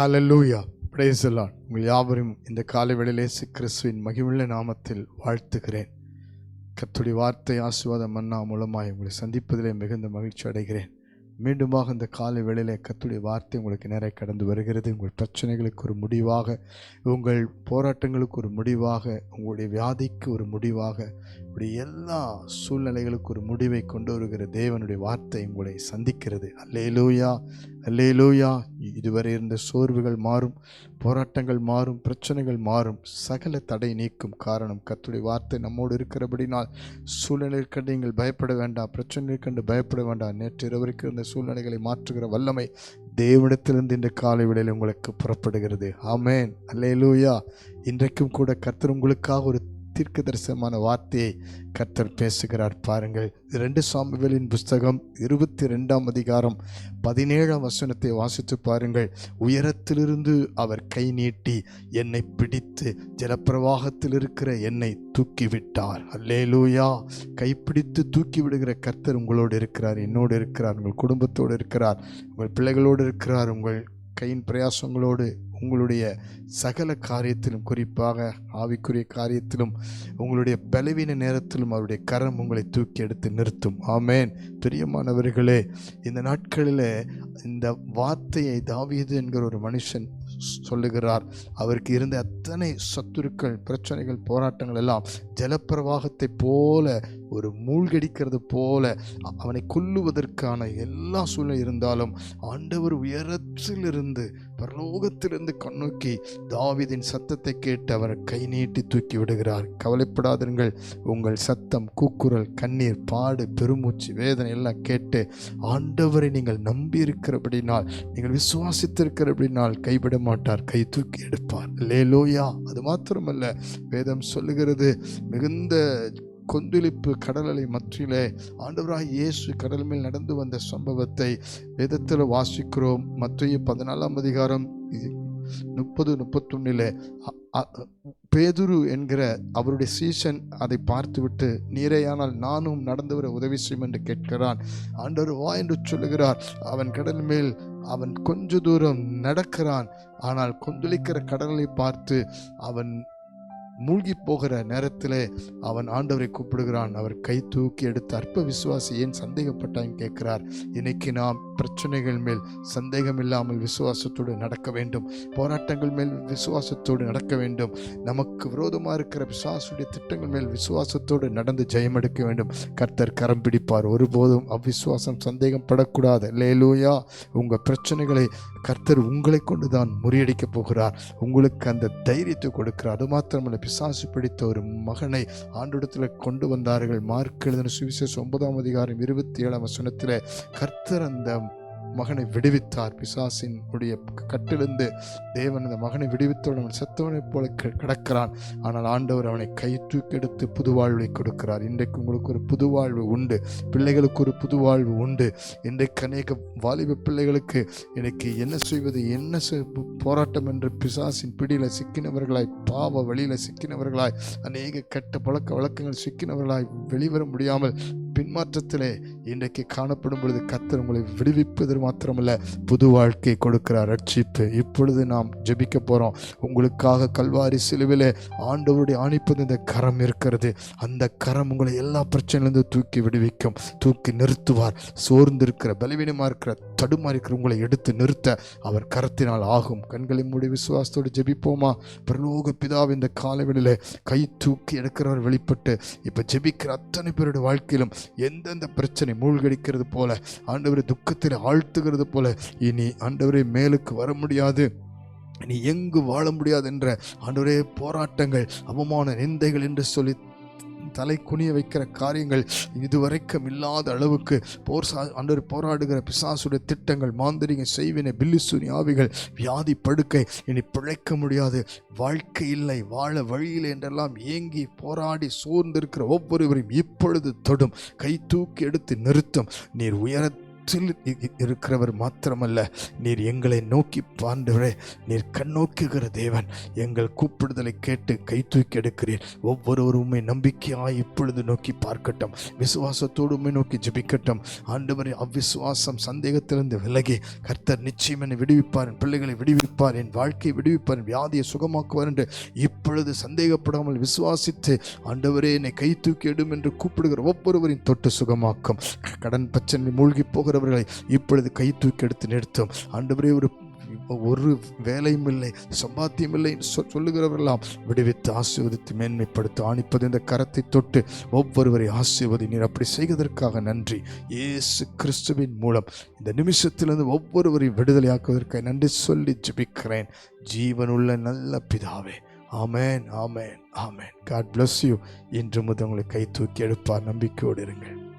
ஹalleluya praise the Lord உங்கள் யாவரும் இந்த காலை வேளையிலே கிறிஸ்துவின் மகிமுள்ள நாமத்தில் வாழ்த்துகிறேன். கத்துடைய வார்த்தை ஆசீர்வாதம் மன்னா மூலமாய் உங்களை சந்திப்பதிலே மிகுந்த மகிழ்ச்சி அடைகிறேன். மீண்டுமாக இந்த காலை வேளையிலே கத்துடைய வார்த்தை உங்களுக்கு நேரே கடந்து வருகிறது. உங்கள் பிரச்சனைகளுக்கு ஒரு முடிவாக உங்கள் போராட்டங்களுக்கு ஒரு முடிவாக உங்களுடைய வியாதிக்கு ஒரு முடிவாக இப்படி எல்லா சூழ்நிலைகளுக்கு ஒரு முடிவை கொண்டு வருகிற தேவனுடைய வார்த்தை உங்களை சந்திக்கிறது. அல்லேலூயா அல்லேலூயா. இதுவரை இருந்த சோர்வுகள் மாறும் போராட்டங்கள் மாறும் பிரச்சனைகள் மாறும். சகல தடை நீக்கும் காரணம் கத்துடைய வார்த்தை நம்மோடு இருக்கிறபடினால் சூழ்நிலை கண்டு நீங்கள் பயப்பட வேண்டாம் பிரச்சனை கண்டு பயப்பட வேண்டாம். நேற்று இரவருக்கு இருந்த சூழ்நிலைகளை மாற்றுகிற வல்லமை தேவனிடத்திலிருந்து இந்த காலை வேளையில் உங்களுக்கு புறப்படுகிறது. ஆமேன். அல்லேலூயா. இன்றைக்கும் கூட கர்த்தர் உங்களுக்காக ஒரு தீர்க்க தரிசனமான வார்த்தையை கர்த்தர் பேசுகிறார் பாருங்கள். ரெண்டு சாமுவேலின் புஸ்தகம் இருபத்தி ரெண்டாம் அதிகாரம் பதினேழாம் வசனத்தை வாசித்து பாருங்கள். உயரத்திலிருந்து அவர் கை நீட்டி என்னை பிடித்து ஜலப்பிரவாகத்தில் இருக்கிற என்னை தூக்கிவிட்டார். அல்லே லூயா கைப்பிடித்து தூக்கி விடுகிற கர்த்தர் உங்களோடு இருக்கிறார் என்னோடு இருக்கிறார் உங்கள் குடும்பத்தோடு இருக்கிறார் உங்கள் பிள்ளைகளோடு இருக்கிறார் உங்கள் கையின் பிரயாசங்களோடு உங்களுடைய சகல காரியத்திலும் குறிப்பாக ஆவிக்குரிய காரியத்திலும் உங்களுடைய பலவீன நேரத்திலும் அவருடைய கரம் உங்களை தூக்கி எடுத்து நிறுத்தும். ஆமேன். பிரியமானவர்களே இந்த நாட்களில் இந்த வார்த்தையை தாவியது என்கிற ஒரு மனுஷன் சொல்லுகிறார். அவருக்கு இருந்த அத்தனை சத்துருக்கள் பிரச்சனைகள் போராட்டங்கள் எல்லாம் ஜலப்பிரவாகத்தை போல ஒரு மூழ்கடிக்கிறது போல அவனை கொல்லுவதற்கான எல்லா சூழ்நிலை இருந்தாலும் ஆண்டவர் உயரத்திலிருந்து பரலோகத்திலிருந்து கண்ணோக்கி தாவிதின் சத்தத்தை கேட்டு அவர் கை நீட்டி தூக்கி விடுகிறார். கவலைப்படாதீர்கள் உங்கள் சத்தம் கூக்குரல் கண்ணீர் பாடு பெருமூச்சு வேதனை எல்லாம் கேட்டு ஆண்டவரை நீங்கள் நம்பி இருக்கிறபடினால் நீங்கள் விசுவாசித்திருக்கிறபடினால் கைவிட மாட்டார் கை தூக்கி எடுப்பார். லேலோயா அது மாத்திரமல்ல. வேதம் சொல்லுகிறது மிகுந்த கொந்தளிப்பு கடலலை மற்றிலே ஆண்டவராக இயேசு கடல் மேல் நடந்து வந்த சம்பவத்தை வேதத்தில் வாசிக்கிறோம். மத்திய பதினாலாம் அதிகாரம் முப்பது முப்பத்தொன்னில் பேதுரு என்கிற அவருடைய சீசன் அதை பார்த்துவிட்டு நீரையானால் நானும் நடந்து வர உதவி செய்யும் என்று கேட்கிறான். ஆண்டவர் வா என்று சொல்லுகிறார். அவன் கடல் மேல் அவன் கொஞ்ச தூரம் நடக்கிறான். ஆனால் கொந்தளிக்கிற கடலை பார்த்து அவன் மூழ்கி போகிற நேரத்திலே அவன் ஆண்டவரை கூப்பிடுகிறான். அவர் கை தூக்கி எடுத்து அற்ப விசுவாசி ஏன் சந்தேகப்பட்டான் கேட்கிறார். இன்னைக்கு நாம் பிரச்சனைகள் மேல் சந்தேகம் இல்லாமல் விசுவாசத்தோடு நடக்க வேண்டும். போராட்டங்கள் மேல் விசுவாசத்தோடு நடக்க வேண்டும். நமக்கு விரோதமாக இருக்கிற விசுவாசுடைய திட்டங்கள் மேல் விசுவாசத்தோடு நடந்து ஜெயமெடுக்க வேண்டும். கர்த்தர் கரம் பிடிப்பார். ஒருபோதும் அவ்விசுவாசம் சந்தேகம் படக்கூடாது லேலூயா உங்கள் பிரச்சனைகளை கர்த்தர் உங்களை கொண்டு தான் முறியடிக்கப் போகிறார். உங்களுக்கு அந்த தைரியத்தை கொடுக்கிறார். அது மாத்திரமல்ல பிசாசு பிடித்த ஒரு மகனை ஆண்டிடத்தில் கொண்டு வந்தார்கள். மார்க் எழுதின சுவிசேஷம் ஒன்பதாம் அதிகாரம் இருபத்தி ஏழாம் வசனத்தில் கர்த்தர் அந்த மகனை விடுவித்தார். பிசாசின் உடைய கட்டிலிருந்து தேவன் அந்த மகனை விடுவித்தவுடன் அவன் செத்தவனைப் போல கிடக்கிறான். ஆனால் ஆண்டவர் அவனை கை தூக்கெடுத்து புது வாழ்வை கொடுக்கிறார். இன்றைக்கு உங்களுக்கு ஒரு புது வாழ்வு உண்டு. பிள்ளைகளுக்கு ஒரு புது வாழ்வு உண்டு. இன்றைக்கு அநேக வாலிப பிள்ளைகளுக்கு இன்னைக்கு என்ன செய்வது என்ன செய்- போராட்டம் என்று பிசாசின் பிடியில் சிக்கினவர்களாய் பாவ வழியில் சிக்கினவர்களாய் அநேக கெட்ட பழக்க வழக்கங்கள் சிக்கினவர்களாய் வெளிவர முடியாமல் பின்மாற்றத்திலே இன்றைக்கு காணப்படும் பொழுது கத்தர் உங்களை விடுவிப்பது மாத்திரமல்ல புது வாழ்க்கை கொடுக்கிறார் ரட்சிப்பு. இப்பொழுது நாம் ஜெபிக்க போகிறோம் உங்களுக்காக கல்வாரி சிலுவிலே ஆண்டவருடைய ஆணிப்பது இந்த கரம் இருக்கிறது. அந்த கரம் உங்களை எல்லா பிரச்சனையிலிருந்து தூக்கி விடுவிக்கும் தூக்கி நிறுத்துவார். சோர்ந்திருக்கிற பலவீனமாக இருக்கிற தடுமாறி இருக்கிற உங்களை எடுத்து நிறுத்த அவர் கரத்தினால் ஆகும். கண்களை மூடி விசுவாசத்தோடு ஜெபிப்போமா? பிரலோக பிதாவின் இந்த காலவெளியில் கை தூக்கி எடுக்கிறவர் வெளிப்பட்டு இப்போ ஜெபிக்கிற அத்தனை பேருடைய வாழ்க்கையிலும் எந்தெந்த பிரச்சனை மூழ்கடிக்கிறது போல ஆண்டவரை துக்கத்தில் ஆழ்த்துகிறது போல இனி ஆண்டவரை மேலுக்கு வர முடியாது. நீ எங்கு வாழ முடியாது என்ற ஆண்டவரே போராட்டங்கள் அவமான நிந்தைகள் என்று சொல்லி தலை குனிய வைக்கிற காரியங்கள் இதுவரைக்கும் இல்லாத அளவுக்கு போர் சா அன்று போராடுகிற பிசாசுடைய திட்டங்கள் மாந்திரிக செய்வினை பில்லிசூனி ஆவிகள் வியாதி படுக்கை இனி பிழைக்க முடியாது. வாழ்க்கை இல்லை வாழ வழியில் என்றெல்லாம் ஏங்கி போராடி சோர்ந்திருக்கிற ஒவ்வொருவரையும் இப்பொழுது தொடும். கை தூக்கி எடுத்து நிறுத்தும். நீர் உயர உலகத்தில் இருக்கிறவர் மாத்திரமல்ல. நீர் எங்களை நோக்கி பாண்டவரே நீர் கண்ணோக்குகிற தேவன். எங்கள் கூப்பிடுதலை கேட்டு கை தூக்கி எடுக்கிறீர். ஒவ்வொருவருமே நம்பிக்கையாக நம்பிக்கையாய் இப்பொழுது நோக்கி பார்க்கட்டும். விசுவாசத்தோடுமே நோக்கி ஜெபிக்கட்டும். ஆண்டவரை அவ்விசுவாசம் சந்தேகத்திலிருந்து விலகி கர்த்தர் நிச்சயம் என்னை விடுவிப்பார் என் பிள்ளைகளை விடுவிப்பார் என் வாழ்க்கையை விடுவிப்பார் என் வியாதியை சுகமாக்குவார் என்று அப்பொழுது சந்தேகப்படாமல் விசுவாசித்து ஆண்டவரே என்னை கை தூக்கி எடும் என்று கூப்பிடுகிற ஒவ்வொருவரின் தொட்டு சுகமாக்கும். கடன் பிரச்சனை மூழ்கி போகிறவர்களை இப்பொழுது கை தூக்கி எடுத்து நிறுத்தும். ஆண்டவரே ஒரு ஒரு வேலையும் இல்லை சம்பாத்தியம் இல்லை சொல்லுகிறவரெல்லாம் விடுவித்து ஆசீர்வதித்து மேன்மைப்படுத்த ஆணிப்பது இந்த கரத்தை தொட்டு ஒவ்வொருவரை ஆசீர்வதி நீர் அப்படி செய்வதற்காக நன்றி. இயேசு கிறிஸ்துவின் மூலம் இந்த நிமிஷத்திலிருந்து ஒவ்வொருவரையும் விடுதலையாக்குவதற்காக நன்றி சொல்லி ஜபிக்கிறேன். ஜீவனுள்ள நல்ல பிதாவே amen amen amen. God bless you இன்று முதல் உங்களை கை தூக்கி எடுப்பார் நம்பிக்கையோடு இருங்கள்.